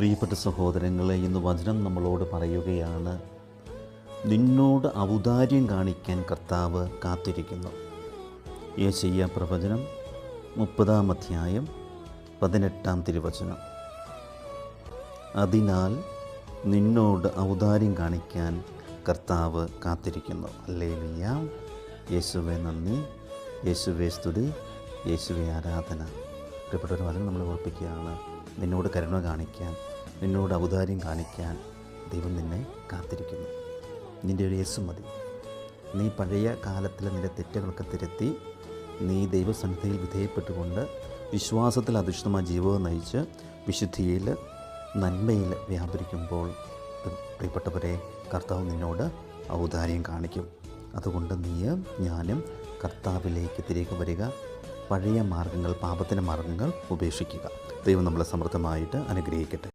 പ്രിയപ്പെട്ട സഹോദരങ്ങളെ ഇന്ന് വചനം നമ്മളോട് പറയുകയാണ് നിന്നോട് ഔദാര്യം കാണിക്കാൻ കർത്താവ് കാത്തിരിക്കുന്നു. യേശയ്യ പ്രവചനം മുപ്പതാം അധ്യായം പതിനെട്ടാം തിരുവചനം. അതിനാൽ നിന്നോട് ഔദാര്യം കാണിക്കാൻ കർത്താവ് കാത്തിരിക്കുന്നു. അല്ലേ യേശുവെ നന്ദി. യേശുവെ സ്തുതി. യേശുവെ ആരാധന. പ്രിയപ്പെട്ട ഒരു വചനം നമ്മൾ ഓർപ്പിക്കുകയാണ്. നിന്നോട് കരുണ കാണിക്കാൻ നിന്നോട് ഔദാര്യം കാണിക്കാൻ ദൈവം നിന്നെ കാത്തിരിക്കുന്നു. നിന്റെ ഒരു യേശു മതി. നീ പഴയ കാലത്തിലെ നിന്റെ തെറ്റുകളൊക്കെ തിരുത്തി നീ ദൈവസന്നിധിയിൽ വിധേയപ്പെട്ടുകൊണ്ട് വിശ്വാസത്തിൽ അധിഷ്ഠിതമായ ജീവിതം നയിച്ച് വിശുദ്ധിയിൽ നന്മയിൽ വ്യാപരിക്കുമ്പോൾ പ്രിയപ്പെട്ടവരെ കർത്താവ് നിന്നോട് ഔദാര്യം കാണിക്കും. അതുകൊണ്ട് നീ ഞാനും കർത്താവിലേക്ക് തിരികെ വരിക. പഴയ മാർഗങ്ങൾ പാപത്തിന്റെ മാർഗങ്ങൾ ഉപേക്ഷിക്കുക. ദൈവം നമ്മളെ സമൃദ്ധമായിട്ട് അനുഗ്രഹിക്കട്ടെ.